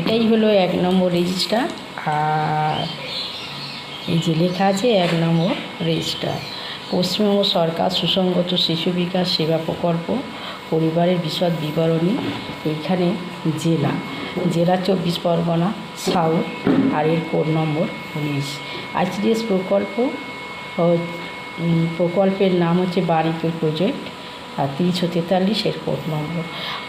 এটাই হলো এক নম্বর রেজিস্টার আর এই যে লেখা আছে এক নম্বর রেজিস্টার পশ্চিমবঙ্গ সরকার সুসংগত শিশু বিকাশ সেবা প্রকল্প, পরিবারের বিশদ বিবরণী এইখানে জেলা। জেলা চব্বিশ পরগনা, সাউথ, আর এর কোড নম্বর উনিশ। আইসিডিএস প্রকল্প প্রকল্পের নাম হচ্ছে বাড়িতে প্রজেক্ট। আর তিনশো তেতাল্লিশ এর কোড নম্বর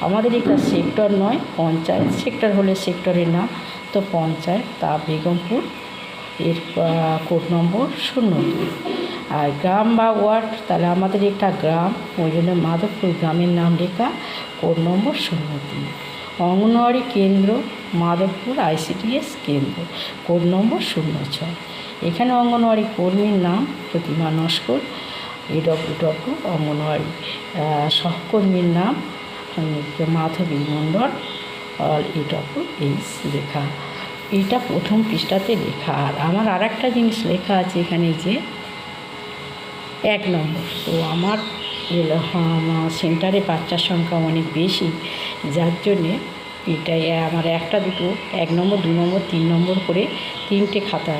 আমাদের এটা সেক্টর নয়, পঞ্চায়েত। সেক্টর হলে সেক্টরের নাম, তো পঞ্চায়েত, তা বেগমপুর, এর কোড নম্বর শূন্য দুই। আর গ্রাম বা ওয়ার্ড, তাহলে আমাদের একটা গ্রাম, ওই জন্য মাধবপুর গ্রামের নাম লেখা কোড নম্বর শূন্য তিন অঙ্গনওয়াড়ি কেন্দ্র, মাধবপুর আইসিডিএস কেন্দ্র কোড নম্বর শূন্য ছয়। এখানে অঙ্গনওয়াড়ি কর্মীর নাম, Pratima Naskar. A W W anganwadi আহ, সহকর্মীর নাম Madhabi Mondal all A W H লেখা। এটা প্রথম পৃষ্ঠাতে লেখা। আর আমার আর একটা জিনিস লেখা আছে এখানে যে এক নম্বর। তো আমার সেন্টারে বাচ্চার সংখ্যা অনেক বেশি যার জন্যে এটাই আমার একটা দুটো এক নম্বর দু নম্বর তিন নম্বর করে তিনটে খাতা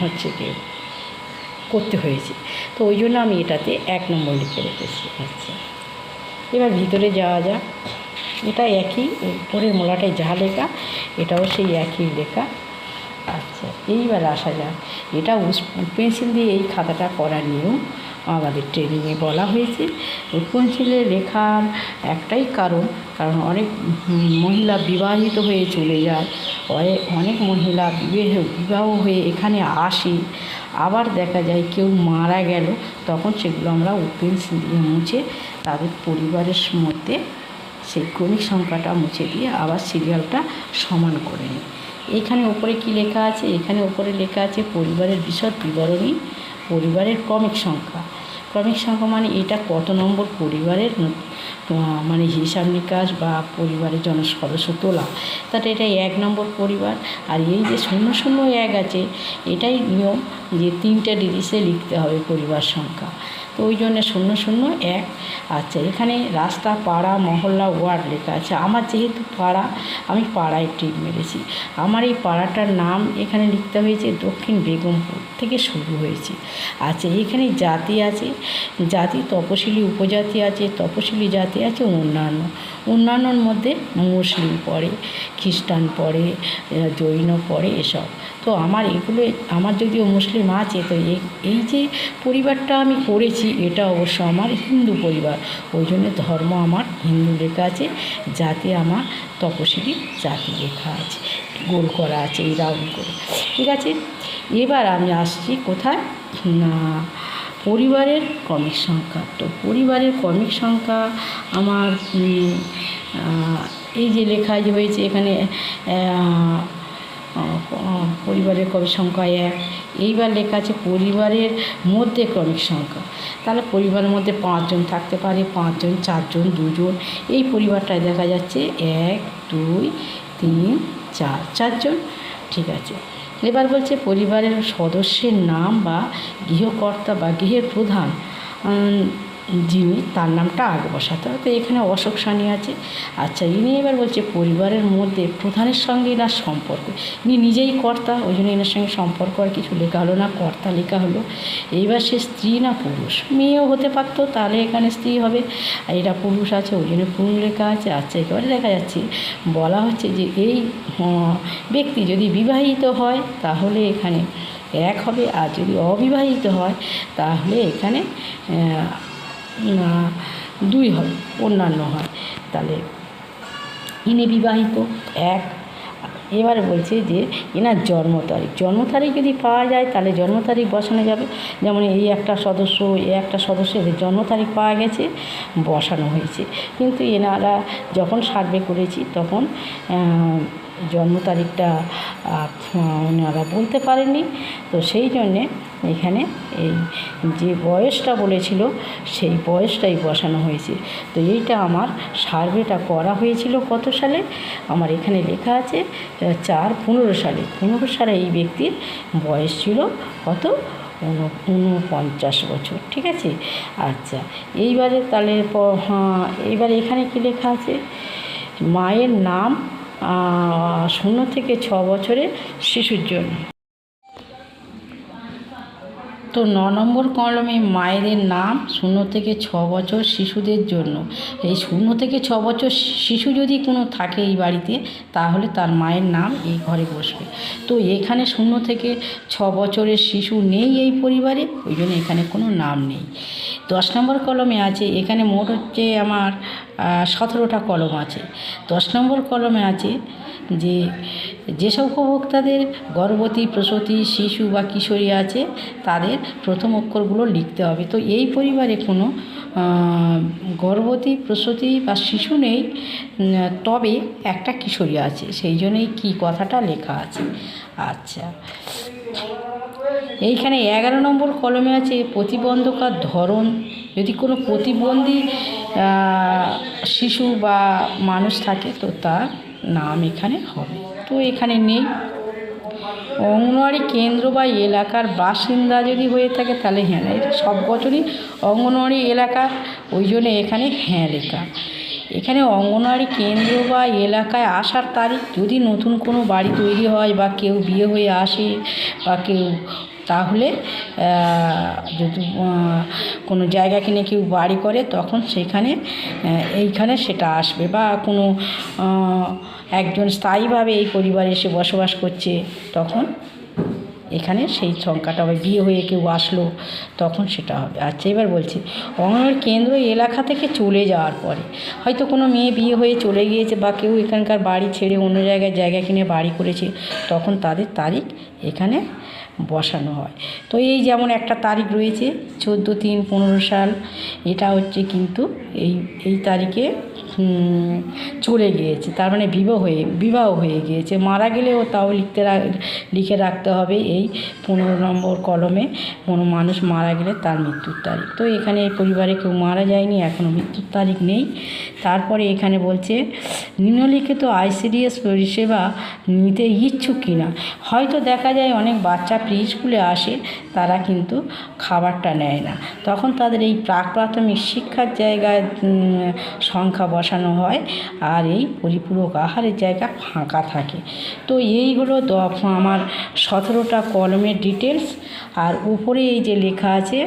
হচ্ছে কি করতে হয়েছে। তো ওই জন্য আমি এটাতে এক নম্বর লিখে রেখেছি। আচ্ছা। এবার ভিতরে যাওয়া যাক। এটা একই, উপরের মোলাটায় যা লেখা, এটাও সেই একই লেখা। আচ্ছা এইবার আসা যাক। এটা পেন্সিল দিয়ে এই খাতাটা করা নিয়েও আমাদের ট্রেনিংয়ে বলা হয়েছে। পেন্সিলে লেখার একটাই কারণ কারণ অনেক মহিলা বিবাহিত হয়ে চলে যায়। অনেক মহিলা বিবাহ হয়ে এখানে আসে। আবার দেখা যায় কেউ মারা গেল, তখন সেগুলো আমরা ওপেন দিয়ে মুছে তাদের পরিবারের মধ্যে সেই ক্রমিক সংখ্যাটা মুছে দিয়ে আবার সিরিয়ালটা সমান করে নিই। এখানে ওপরে কি লেখা আছে? এখানে ওপরে লেখা আছে পরিবারের বিশদ বিবরণী, পরিবারের ক্রমিক সংখ্যা। ক্রমিক সংখ্যা মানে এটা কত নম্বর পরিবারের মানে হিসাব নিকাশ বা পরিবারের জন সদস্য তোলা তাতে এটা এক নম্বর পরিবার। আর এই যে শূন্য শূন্য এক আছে, এটাই নিয়ম যে তিনটা ডিজিটে লিখতে হবে পরিবার সংখ্যা। তো ওই জন্য শূন্য শূন্য এক। আচ্ছা এখানে রাস্তা, পাড়া, মহল্লা, ওয়ার্ড লেখা আছে। আমার যেহেতু পাড়া, আমি পাড়ায় টিপ মেরেছি। আমার এই পাড়াটার নাম এখানে লিখতে হয়েছে দক্ষিণ বেগমপুর থেকে শুরু হয়েছে। আচ্ছা এখানে জাতি আছে। জাতি তপশিলি উপজাতি আছে, তপশিলি জাতি আছে, অন্যান্য। অন্যান্যর মধ্যে মুসলিম পড়ে, খ্রিস্টান পড়ে জৈন পড়ে, এসব। তো আমার এগুলো, আমার যদিও মুসলিম আছে, তো এই যে পরিবারটা আমি করেছি, এটা অবশ্য আমার হিন্দু পরিবার। ওই জন্য ধর্ম আমার হিন্দু লেখা আছে, জাতি আমার তপশিলি জাতি লেখা আছে, গোল করা আছে, এই রাউন্ড করে। ঠিক আছে, এবার আমি আসছি কোথায়? না, পরিবারের ক্রমিক সংখ্যা। তো পরিবারের ক্রমিক সংখ্যা আমার এই যে লেখা যে হয়েছে এখানে পরিবারের ক্রমিক সংখ্যা এক? এইবার লেখা আছে পরিবারের মধ্যে ক্রমিক সংখ্যা। তাহলে পরিবারের মধ্যে পাঁচজন থাকতে পারে, পাঁচজন, চারজন, দুজন। এই পরিবারটায় দেখা যাচ্ছে এক, দুই, তিন, চার, চারজন। ঠিক আছে। এবার বলছে পরিবারের সদস্যের নাম বা গৃহকর্তা বা গৃহের প্রধান। যিনি, তার নামটা আগে বসাতে হবে। তো এখানে অশোক সানি আছে। আচ্ছা ইনি এবার বলছে পরিবারের মধ্যে প্রধানের সঙ্গে এনার সম্পর্ক। ইনি নিজেই কর্তা, ওই জন্য এনার সঙ্গে সম্পর্ক আর কিছু লেখা হলো না, কর্তা লেখা হলো। এইবার সে স্ত্রী না পুরুষ? মেয়েও হতে পারতো, তাহলে এখানে স্ত্রী হবে। আর এটা পুরুষ আছে, ওই জন্য পুরুষ লেখা আছে। আচ্ছা একেবারে দেখা যাচ্ছে, বলা হচ্ছে যে এই ব্যক্তি যদি বিবাহিত হয়, তাহলে এখানে এক হবে। আর যদি অবিবাহিত হয়, তাহলে এখানে দুই হয়, অন্যান্য হয়। তাহলে ইনি বিবাহিত, এক। এবারে বলছে যে এনার জন্ম তারিখ। জন্ম তারিখ যদি পাওয়া যায়, তাহলে জন্ম তারিখ বসানো যাবে। যেমন এই একটা সদস্য, এই একটা সদস্য এদের জন্ম তারিখ পাওয়া গেছে, বসানো হয়েছে। কিন্তু এনারা যখন সার্ভে করেছি, তখন জন্ম তারিখটা ওনারা বলতে পারেননি। তো সেই জন্যে এখানে এই যে বয়সটা বলেছিল, সেই বয়সটাই বসানো হয়েছে। তো এইটা আমার সার্ভেটা করা হয়েছিল কত সালে? আমার এখানে লেখা আছে চার পনেরো সালে। পনেরো সালে এই ব্যক্তির বয়স ছিল কত? ঊন- ঊনপঞ্চাশ বছর, ঠিক আছে? আচ্ছা এইবারে তাহলে হ্যাঁ এইবারে এখানে কি লেখা আছে? মায়ের নাম শূন্য থেকে ছ বছরের শিশুর জন্য। তো ন নম্বর কলমে মায়েদের নাম, শূন্য থেকে ছ বছর শিশুদের জন্য। এই শূন্য থেকে ছ বছর শিশু যদি কোনো থাকে এই বাড়িতে, তাহলে তার মায়ের নাম এই ঘরে বসবে। তো এখানে শূন্য থেকে ছ বছরের শিশু নেই এই পরিবারে, ওই জন্য এখানে কোনো নাম নেই। দশ নম্বর কলমে আছে, এখানে মোট হচ্ছে আমার সতেরোটা কলম আছে। দশ নম্বর কলমে আছে যে, যেসব উপভোক্তাদের গর্ভবতী, প্রসূতি, শিশু বা কিশোরী আছে, তাদের প্রথম অক্ষরগুলো লিখতে হবে। তো এই পরিবারে কোনো গর্ভবতী, প্রসূতি বা শিশু নেই তবে একটা কিশোরী আছে। সেই জন্যই কী কথাটা লেখা আছে। আচ্ছা। এইখানে এগারো নম্বর কলমে আছে প্রতিবন্ধকার ধরন। যদি কোনো প্রতিবন্ধী শিশু বা মানুষ থাকে তো তার নাম এখানে হবে। তো এখানে নেই। অঙ্গনওয়াড়ি কেন্দ্র বা এলাকার বাসিন্দা যদি হয়ে থাকে তাহলে হ্যাঁ এটা সব বছরই অঙ্গনওয়াড়ি এলাকা, ওই জন্য এখানে হ্যাঁ লেখা। এখানে অঙ্গনওয়াড়ি কেন্দ্র বা এলাকায় আসার তারিখ যদি নতুন কোনো বাড়ি তৈরি হয় বা কেউ বিয়ে হয়ে আসে বা কেউ তাহলে যদি কোনো জায়গা কিনে কেউ বাড়ি করে, তখন সেখানে এইখানে সেটা আসবে বা কোনো একজন স্থায়ীভাবে এই পরিবারে এসে বসবাস করছে, তখন এখানে সেই সংখ্যাটা হবে বিয়ে হয়ে কেউ আসলো, তখন সেটা হবে। আচ্ছা এবার বলছি, অঙ্গনওয়াড়ি কেন্দ্র এলাকা থেকে চলে যাওয়ার পরে, হয়তো কোনো মেয়ে বিয়ে হয়ে চলে গিয়েছে বা কেউ এখানকার বাড়ি ছেড়ে অন্য জায়গায় জায়গা কিনে বাড়ি করেছে, তখন তাদের তারিখ এখানে বসানো হয়। তো এই যেমন একটা তারিখ রয়েছে, চোদ্দ তিন পনেরো সাল, এটা হচ্ছে কিন্তু এই এই তারিখে চলে গিয়েছে। তার মানে বিবাহ হয়ে বিবাহ হয়ে গিয়েছে। মারা গেলেও তাও লিখতে লিখে রাখতে হবে এই পনেরো নম্বর কলমে। কোনো মানুষ মারা গেলে তার মৃত্যুর তারিখ। তো এখানে এই পরিবারে কেউ মারা যায়নি এখনও মৃত্যুর তারিখ নেই। তারপরে এখানে বলছে, নিম্নলিখিত আইসিডিএস পরিষেবা নিতে ইচ্ছুক কিনা হয়তো দেখা যায় অনেক বাচ্চা প্রি স্কুলে আসে, তারা কিন্তু খাবারটা নেয় না। তখন তাদের এই প্রাক প্রাথমিক শিক্ষার জায়গায় সংখ্যা বসানো হয় আর এই পরিপূরক আহারের জায়গা ফাঁকা থাকে। তো এই হলো আমার সতেরোটা কলমের ডিটেলস আর উপরে এই যে লেখা আছে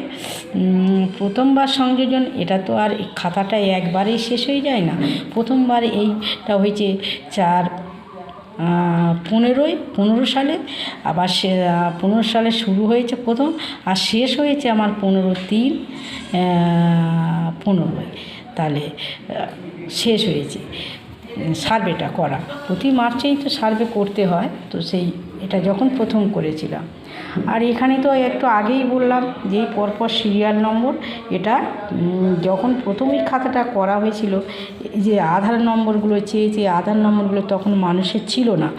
প্রথমবার সংযোজন, এটা তো আর খাতাটা একবারেই শেষ হয়ে যায় না। প্রথমবার এইটা হয়েছে চার পনেরোই, পনেরো সালে, আবার সে পনেরো সালে শুরু হয়েছে প্রথম, আর শেষ হয়েছে আমার পনেরো তিন পনেরোই। তাহলে শেষ হয়েছে। সার্ভেটা করা। প্রতি মার্চেই তো সার্ভে করতে হয়, তো সেই, এটা যখন প্রথম করেছিলাম। আর এখানে তো একটু আগেই বললাম যে পরপর সিরিয়াল নম্বর, এটা যখন প্রথমেই খাতাটা করা হয়েছিল যে আধার নম্বরগুলো চেয়েছে আধার নম্বরগুলো তখন মানুষের ছিল না,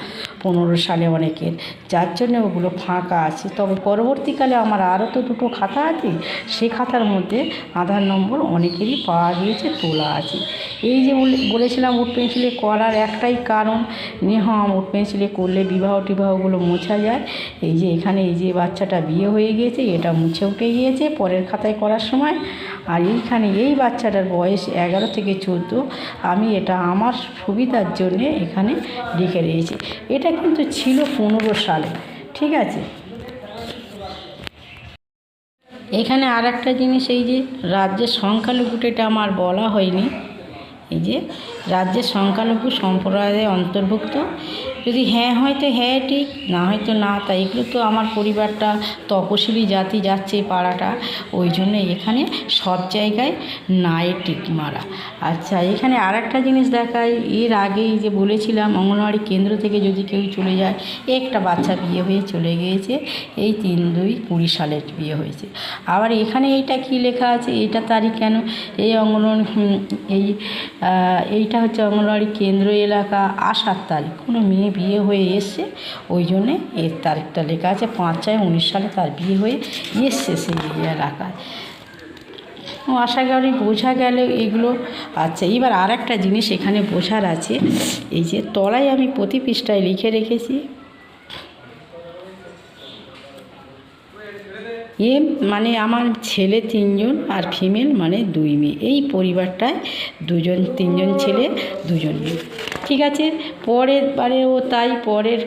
পনেরো সালে অনেকের, যার জন্য ওগুলো ফাঁকা আছে। তবে পরবর্তীকালে আমার আরও তো দুটো খাতা আছে, সে খাতার মধ্যে আধার নম্বর অনেকেরই পাওয়া গিয়েছে, তোলা আছে। এই যে বলেছিলাম উড পেন্সিলে করার একটাই কারণ হ্যাঁ উড পেন্সিলে করলে বিবাহ টিবাহগুলো মোছা যায়। এই যে এখানে এই যে বাচ্চাটা বিয়ে হয়ে গিয়েছে, এটা মুছে উঠে গিয়েছে পরের খাতায় করার সময়। আর এইখানে এই বাচ্চাটার বয়স এগারো থেকে চোদ্দ। আমি এটা আমার সুবিধার জন্যে এখানে লিখে রেখেছি এটা কিন্তু ছিল পনেরো সালে, ঠিক আছে? এখানে আর একটা জিনিস, এই যে রাজ্যের সংখ্যালঘুটা এটা আমার বলা হয়নি। এই যে রাজ্যের সংখ্যালঘু সম্প্রদায়ের অন্তর্ভুক্ত। যদি হ্যাঁ হয় তো হ্যাঁ ঠিক, না হয় তো না। তাই এগুলো তো আমার পরিবারটা তপশিলি জাতি যাচ্ছে পাড়াটা। ওই জন্য এখানে সব জায়গায় নাই টিক মারা। আচ্ছা এখানে আর একটা জিনিস দেখায় এর আগেই যে বলেছিলাম, অঙ্গনওয়াড়ি কেন্দ্র থেকে যদি কেউ চলে যায়, একটা বাচ্চা বিয়ে হয়ে চলে গিয়েছে। এই তিন, দুই, কুড়ি সালের বিয়ে হয়েছে। আবার এখানে এইটা কি লেখা আছে? এইটা তারিখ কেন? এই অঙ্গনওয়াড়ি এই এইটা হচ্ছে অঙ্গনওয়াড়ি কেন্দ্র এলাকা আসার তারিখ। কোনো মেয়ে বিয়ে হয়ে এসছে ওই জন্যে এর তারিখটা লেখা আছে পাঁচ ছয় উনিশ সালে তার বিয়ে হয়ে এসছে সেই এলাকায় ও আশা করি বোঝা গেল এগুলো। আচ্ছা এবার আর একটা জিনিস এখানে বোঝার আছে। এই যে তলায় আমি প্রতি পৃষ্ঠায় লিখে রেখেছি। এ মানে আমার ছেলে তিনজন আর ফিমেল মানে দুই মেয়ে। এই পরিবারটায় দুজন তিনজন ছেলে, দুজন মেয়ে। ঠিক আছে। পরের বারেও তাই, পরের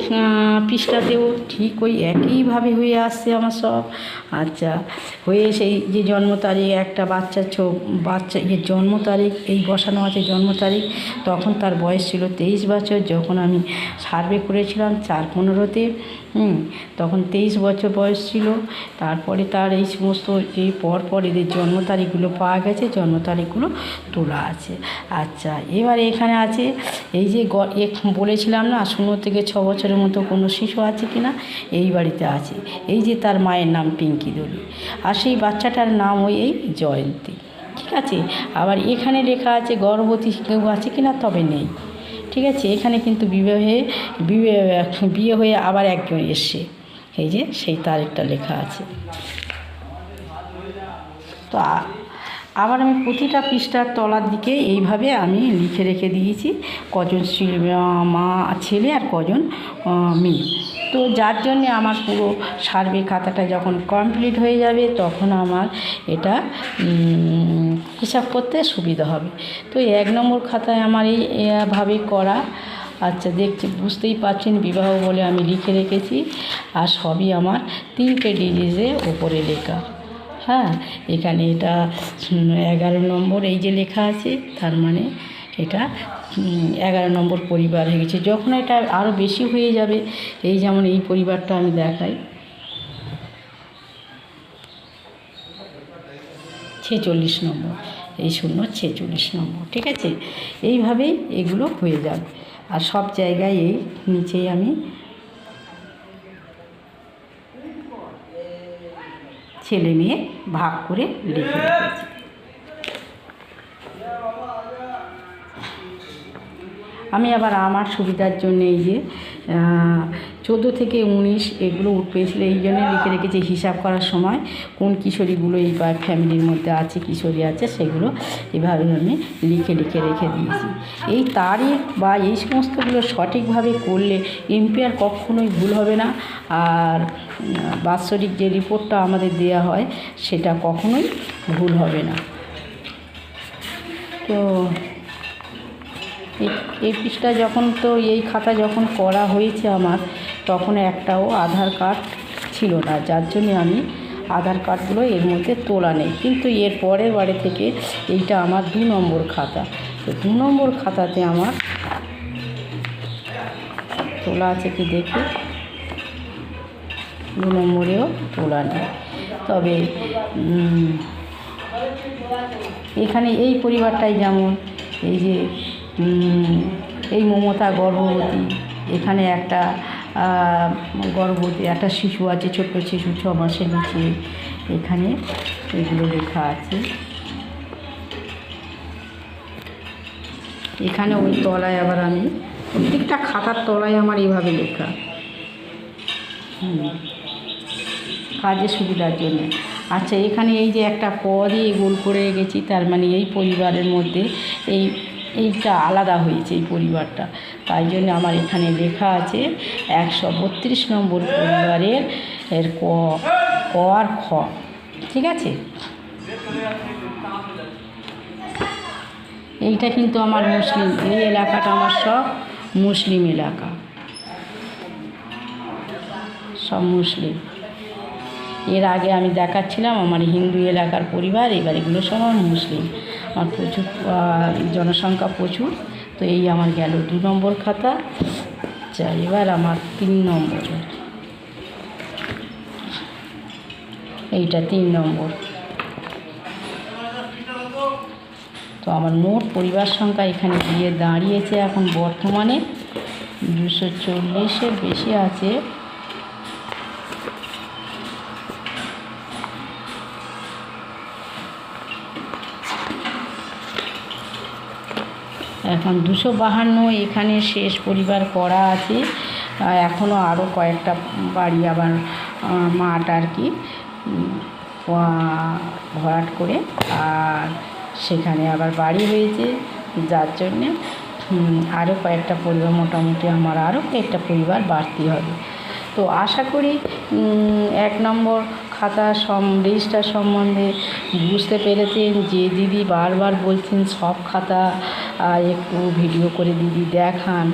পৃষ্ঠাতেও ঠিক ওই একইভাবে হয়ে আসছে আমার সব। আচ্ছা হয়ে সেই যে জন্ম তারিখ, একটা বাচ্চা ছো, বাচ্চা যে জন্ম তারিখ, এই বসানো আছে জন্ম তারিখ, তখন তার বয়স ছিল তেইশ বছর। যখন আমি সার্ভে করেছিলাম চার পনেরোতে তখন তেইশ বছর বয়স ছিল। তারপরে তার এই সমস্ত এই পর পর এদের জন্ম তারিখগুলো পাওয়া গেছে, জন্ম তারিখগুলো তোলা আছে। আচ্ছা এবার এখানে আছে, এই যে বলেছিলাম না, শূন্য থেকে ছ বছরের মতো কোনো শিশু আছে কি না এই বাড়িতে আছে। এই যে তার মায়ের নাম পিঙ্কি দলি। আর সেই বাচ্চাটার নাম ওই, এই জয়ন্তী। ঠিক আছে? আবার এখানে লেখা আছে, গর্ভবতী কেউ আছে কি না তবে নেই। ঠিক আছে? এখানে কিন্তু বিবাহে বিয়ে বিয়ে হয়ে আবার একজন এসছে। এই যে সেই তারিখটা লেখা আছে। তো আবার আমি প্রতিটা পৃষ্ঠার তলার দিকে এইভাবে আমি লিখে রেখে দিয়েছি। কজন মা, ছেলে আর কজন মেয়ে। তো যার জন্যে আমার পুরো সার্ভে খাতাটা যখন কমপ্লিট হয়ে যাবে, তখন আমার এটা হিসাব করতে সুবিধা হবে। তো এক নম্বর খাতায় আমার এই, এভাবে করা আচ্ছা দেখছি, বুঝতেই পারছেন, বিবাহ বলে আমি লিখে রেখেছি। আর সবই আমার তিনটে ডিজিজে ওপরে লেখা। হ্যাঁ এখানে এটা এগারো নম্বর এই যে লেখা আছে, তার মানে এটা এগারো নম্বর পরিবার হয়ে গেছে। যখন এটা আরও বেশি হয়ে যাবে, এই যেমন এই পরিবারটা আমি দেখাই। ছেচল্লিশ নম্বর, এই শূন্য ছেচল্লিশ নম্বর, ঠিক আছে? এইভাবেই এগুলো হয়ে যাবে। আর সব জায়গায় এই নিচেই আমি ছেলে মেয়ে ভাগ করে লিখে রেখেছি। আমি আবার আমার সুবিধার জন্য এই যে চোদ্দ থেকে উনিশ এগুলো পেয়েছিল, এই জন্য লিখে রেখেছি হিসাব করার সময়, কোন কিশোরীগুলো এই ফ্যামিলির মধ্যে আছে, কিশোরী আছে, সেগুলো এভাবে আমি লিখে লিখে রেখে দিয়েছি। এই তারিখ বা এই সমস্তগুলো সঠিকভাবে করলে এমপিআর কখনোই ভুল হবে না, আর বাৎসরিক যে রিপোর্টটা আমাদের দেওয়া হয়, সেটা কখনোই ভুল হবে না। তো এই- পিসটা যখন তো, এই খাতা যখন করা হয়েছে আমার, তখন একটাও আধার কার্ড ছিল না। যার জন্য আমি আধার কার্ডগুলো এর মধ্যে তোলা নেই। কিন্তু এর পরের বারে থেকে এইটা আমার দু নম্বর খাতা। তো দু নম্বর খাতাতে আমার তোলা আছে কি দেখি? দু নম্বরেও তোলা নেই। তবে এখানে এই পরিবারটাই যেমন, এই যে এই মমতা গর্ভবতী। এখানে একটা গর্ভবতী, একটা শিশু আছে, ছোট্ট শিশু, ছ মাসের নিচে। এখানে এগুলো লেখা আছে। এখানে ওই তলায় আবার আমি, প্রত্যেকটা খাতার তলায় আমার এইভাবে লেখা। কাজের সুবিধার জন্য। আচ্ছা এখানে এই যে একটা দিয়ে গোল করে গেছি, তার মানে এই পরিবারের মধ্যে এই এইটা আলাদা হয়েছে এই পরিবারটা। তাই জন্য আমার এখানে লেখা আছে একশো বত্রিশ নম্বর পরিবারের এর ক ক আর খ। ঠিক আছে? এইটা কিন্তু আমার মুসলিম, এই এলাকাটা আমার সব মুসলিম এলাকা। সব মুসলিম। এর আগে আমি দেখাচ্ছিলাম আমার হিন্দু এলাকার পরিবার, এবার এগুলো সব আমার মুসলিম। আমার প্রচুর জনসংখ্যা প্রচুর, তো এই আমার গেল দু নম্বর খাতা। আচ্ছা এবার আমার তিন নম্বর। এইটা তিন নম্বর। তো আমার মোট পরিবার সংখ্যা এখানে গিয়ে দাঁড়িয়েছে এখন বর্তমানে। দুশো চল্লিশের বেশি আছে। এখন দুশো বাহান্ন, এখানে শেষ পরিবার করা আছে। এখনও আরও কয়েকটা বাড়ি আবার মাঠ আর কি ভরাট করে। আর সেখানে আবার বাড়ি হয়েছে, যার জন্যে আরও কয়েকটা পরিবার, মোটামুটি আমার আরও কয়েকটা পরিবার বাড়তি হবে। তো আশা করি এক নম্বর খাতা সম, রেজিস্টার সম্বন্ধে বুঝতে পেরেছেন যে দিদি বারবার বলছেন সব খাতা একটু ভিডিও করে দিদি দেখান।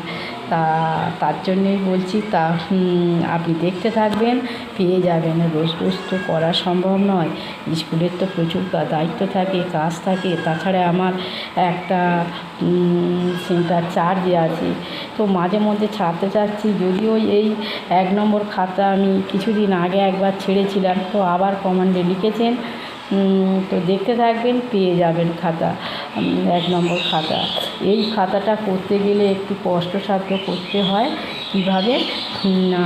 তা, তার জন্যই বলছি তা আপনি দেখতে থাকবেন, পেয়ে যাবেন। রোজ রোজ তো করা সম্ভব নয়। স্কুলের তো প্রচুর দায়িত্ব থাকে, কাজ থাকে। তাছাড়া আমার একটা সেন্টার চার্জ আছে। তো মাঝে মধ্যে ছাড়তে চাচ্ছি। যদিও এই এক নম্বর খাতা আমি কিছুদিন আগে একবার ছেড়েছিলাম। তো আবার কমান্ডে লিখেছেন। তো দেখতে থাকবেন, পেয়ে যাবেন খাতা এক নম্বর খাতা। এই খাতাটা করতে গেলে একটু কষ্টসাধ্য করতে হয়, কীভাবে? না,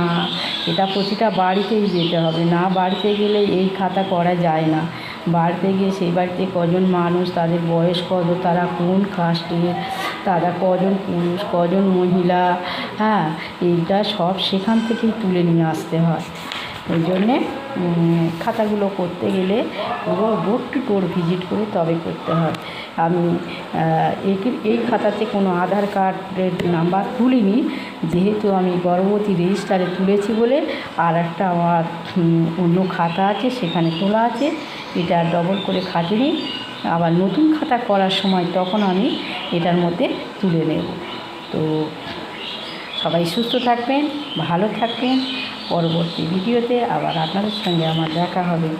এটা প্রতিটা বাড়িতেই যেতে হবে। না, বাড়িতে গেলে এই খাতা করা যায় না। বাড়িতে গিয়ে সেই বাড়িতে কজন মানুষ, তাদের বয়স কত, তারা কোন কাস্টের তারা কজন পুরুষ, কজন মহিলা হ্যাঁ এইটা সব সেখান থেকেই তুলে নিয়ে আসতে হয়। ওই জন্যে খাতাগুলো করতে গেলে পুরো ডোর টু ডোর ভিজিট করে তবে করতে হয়। আমি এই এই খাতাতে কোনো আধার কার্ডের নাম্বার তুলিনি, যেহেতু আমি গর্ভবতী রেজিস্টারে তুলেছি বলে, আর একটা আমার অন্য খাতা আছে, সেখানে তোলা আছে, এটা ডবল করে খাটিনি। আবার নতুন খাতা করার সময় তখন আমি এটার মধ্যে তুলে নেব। তো সবাই সুস্থ থাকবেন, ভালো থাকবেন। পরবর্তী ভিডিওতে আবার আপনাদের সঙ্গে আমার দেখা হবে।